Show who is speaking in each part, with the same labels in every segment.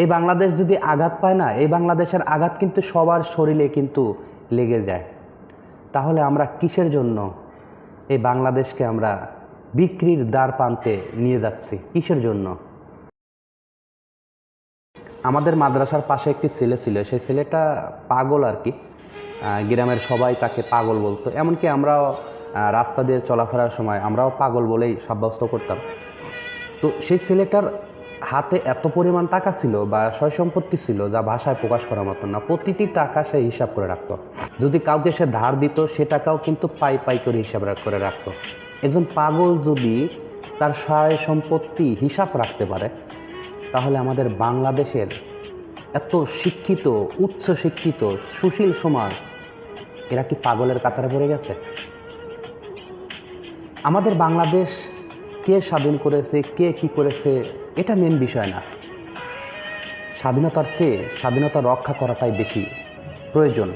Speaker 1: এই বাংলাদেশ যদি আঘাত পায় না, এই বাংলাদেশের আঘাত কিন্তু সবার শরীরে কিন্তু লেগে যায়। তাহলে আমরা কিসের জন্য এই বাংলাদেশকে আমরা বিক্রির দ্বার প্রান্তে নিয়ে যাচ্ছি? কিসের জন্য? আমাদের মাদ্রাসার পাশে একটি ছেলে ছিল, সেই ছেলেটা পাগল আর কি। গ্রামের সবাই তাকে পাগল বলতো। এমনকি আমরাও রাস্তা দিয়ে চলাফেরার সময় আমরাও পাগল বলেই সাব্যস্ত করতাম। তো সেই ছেলেটার হাতে এত পরিমাণ টাকা ছিল বা সয় সম্পত্তি ছিল যা ভাষায় প্রকাশ করার মতো না, প্রতিটি টাকা সে হিসাব করে রাখতো। যদি কাউকে সে ধার দিত, সে টাকাও কিন্তু পাই পাই করে হিসাব করে রাখতো। একজন পাগল যদি তার সয় সম্পত্তি হিসাব রাখতে পারে, তাহলে আমাদের বাংলাদেশের এত শিক্ষিত, উচ্চ শিক্ষিত, সুশীল সমাজ, এরা কি পাগলের কাতারে পড়ে গেছে? আমাদের বাংলাদেশ কে স্বাধীন করেছে, কে কি করেছে, এটা মেন বিষয় না। স্বাধীনতার চেয়ে স্বাধীনতা রক্ষা করাটাই বেশি প্রয়োজন।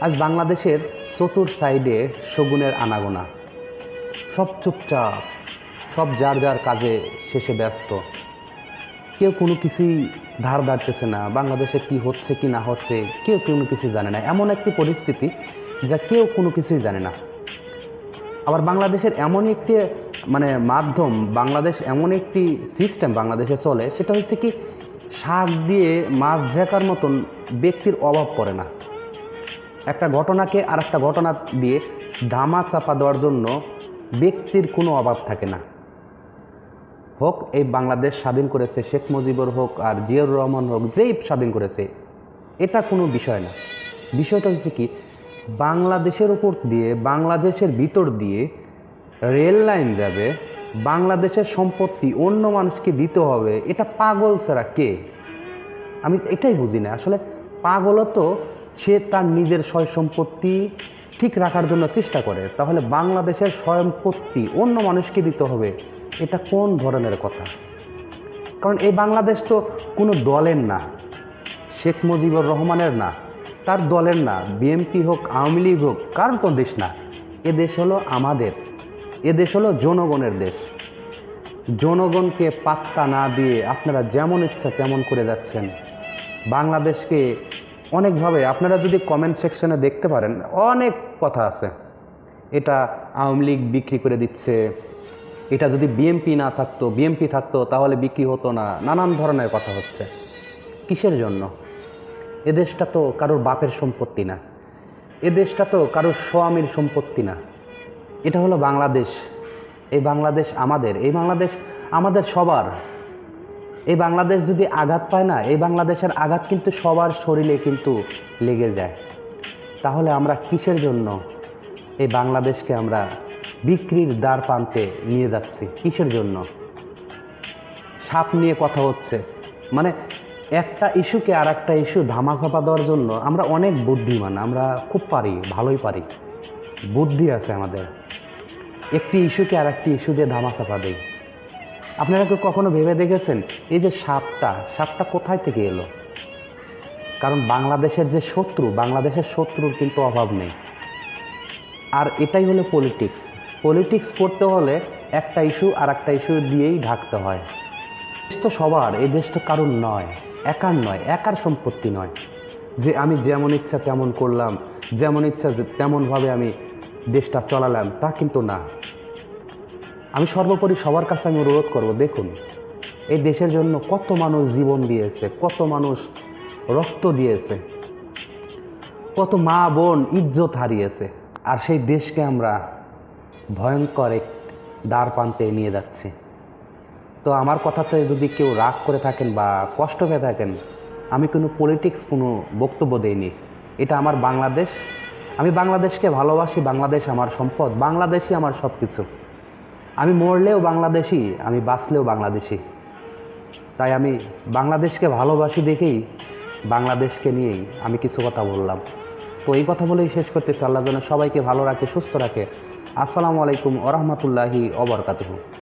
Speaker 1: আজ বাংলাদেশের চতুর সাইডে শগুনের আনাগোনা। সব চুপচাপ, সব যার যার কাজে শেষে ব্যস্ত। কেউ কোনো কিছুই ধার দাঁড়তেছে না, বাংলাদেশে কি হচ্ছে, কি না হচ্ছে, কেউ কোনো কিছু জানে না। এমন একটি পরিস্থিতি যা কেউ কোনো কিছুই জানে না। আবার বাংলাদেশের এমন একটি মানে মাধ্যম বাংলাদেশ এমন একটি সিস্টেম বাংলাদেশে চলে, সেটা হচ্ছে কি শাক দিয়ে মাছ ঢেকার মতন ব্যক্তির অভাব পড়ে না। একটা ঘটনাকে আর একটা ঘটনা দিয়ে ধামা চাপা দেওয়ার জন্য ব্যক্তির কোনো অভাব থাকে না। হোক, এই বাংলাদেশ স্বাধীন করেছে শেখ মুজিবুর হোক আর জিয়াউর রহমান হোক, যেই স্বাধীন করেছে, এটা কোনো বিষয় না। বিষয়টা হচ্ছে কি, বাংলাদেশের উপর দিয়ে, বাংলাদেশের ভিতর দিয়ে রেল লাইন যাবে, বাংলাদেশের সম্পত্তি অন্য মানুষকে দিতে হবে, এটা পাগল ছাড়া কে? আমি এটাই বুঝি না। আসলে পাগলও তো, সে তার নিজের সয় সম্পত্তি ঠিক রাখার জন্য চেষ্টা করে। তাহলে বাংলাদেশের সম্পত্তি অন্য মানুষকে দিতে হবে, এটা কোন ধরনের কথা? কারণ এই বাংলাদেশ তো কোনো দলের না, শেখ মুজিবুর রহমানের না, তার দলের না। বিএনপি হোক, আওয়ামী লীগ হোক কারণ কোন দেশ না। এ দেশ হলো আমাদের। এ দেশ হলো জনগণের দেশ। জনগণকে পাত্তা না দিয়ে আপনারা যেমন ইচ্ছা তেমন করে যাচ্ছেন। বাংলাদেশকে অনেকভাবে আপনারা যদি কমেন্ট সেকশনে দেখতে পারেন, অনেক কথা আছে। এটা আওয়ামী লীগ বিক্রি করে দিচ্ছে। এটা যদি বিএমপি না থাকতো বিএমপি থাকতো, তাহলে বিক্রি হতো না। নানান ধরনের কথা হচ্ছে। কিসের জন্য? এদেশটা তো কারোর বাপের সম্পত্তি না। এদেশটা তো কারোর স্বামীর সম্পত্তি না। এটা হলো বাংলাদেশ। এই বাংলাদেশ আমাদের, এই বাংলাদেশ আমাদের সবার। এই বাংলাদেশ যদি আঘাত পায় না, এই বাংলাদেশের আঘাত কিন্তু সবার শরীরে কিন্তু লেগে যায়। তাহলে আমরা কিসের জন্য এই বাংলাদেশকে আমরা বিক্রির দ্বার প্রান্তে নিয়ে যাচ্ছি? কিসের জন্য? সাপ নিয়ে কথা হচ্ছে। মানে একটা ইস্যুকে আর একটা ইস্যু ধামাচাপা দেওয়ার জন্য আমরা অনেক বুদ্ধিমান, আমরা খুব পারি, ভালোই পারি। বুদ্ধি আছে আমাদের। একটি ইস্যুকে আর একটি ইস্যু দিয়ে ধামাচাপা দেই। আপনারা কেউ কখনো ভেবে দেখেছেন এই যে সাপটা সাপটা কোথায় থেকে এলো? কারণ বাংলাদেশের যে শত্রু, বাংলাদেশের শত্রুর কিন্তু অভাব নেই। আর এটাই হলো পলিটিক্স। পলিটিক্স করতে হলে একটা ইস্যু আর একটা ইস্যু দিয়েই ঢাকতে হয়। দেশ তো সবার, এই দেশ তো কারোর নয়। একার নয়, একার সম্পত্তি নয়। যে আমি যেমন ইচ্ছা তেমন করলাম, যেমন ইচ্ছা তেমনভাবে আমি দেশটা চলালাম, তা কিন্তু না। আমি সর্বোপরি সবার কাছে আমি অনুরোধ করব, দেখুন, এই দেশের জন্য কত মানুষ জীবন দিয়েছে, কত মানুষ রক্ত দিয়েছে, কত মা বোন ইজ্জত হারিয়েছে, আর সেই দেশকে আমরা ভয়ঙ্কর এক দ্বার প্রান্তে নিয়ে যাচ্ছি। তো আমার কথাতে যদি কেউ রাগ করে থাকেন বা কষ্ট পেয়ে থাকেন, আমি কোনো পলিটিক্স কোনো বক্তব্য দেইনি। এটা আমার বাংলাদেশ আমি বাংলাদেশকে ভালোবাসি, বাংলাদেশ আমার সম্পদ, বাংলাদেশই আমার সব কিছু আমি মরলেও বাংলাদেশি আমি বাঁচলেও বাংলাদেশি তাই আমি বাংলাদেশকে ভালোবাসি দেখেই, বাংলাদেশকে নিয়েই আমি কিছু কথা বললাম। তো এই কথা বলেই শেষ করতেছি। আল্লাহ যেন সবাইকে ভালো রাখে, সুস্থ রাখে। আসসালামু আলাইকুম ওরহমতুল্লাহি অবরকাতুহু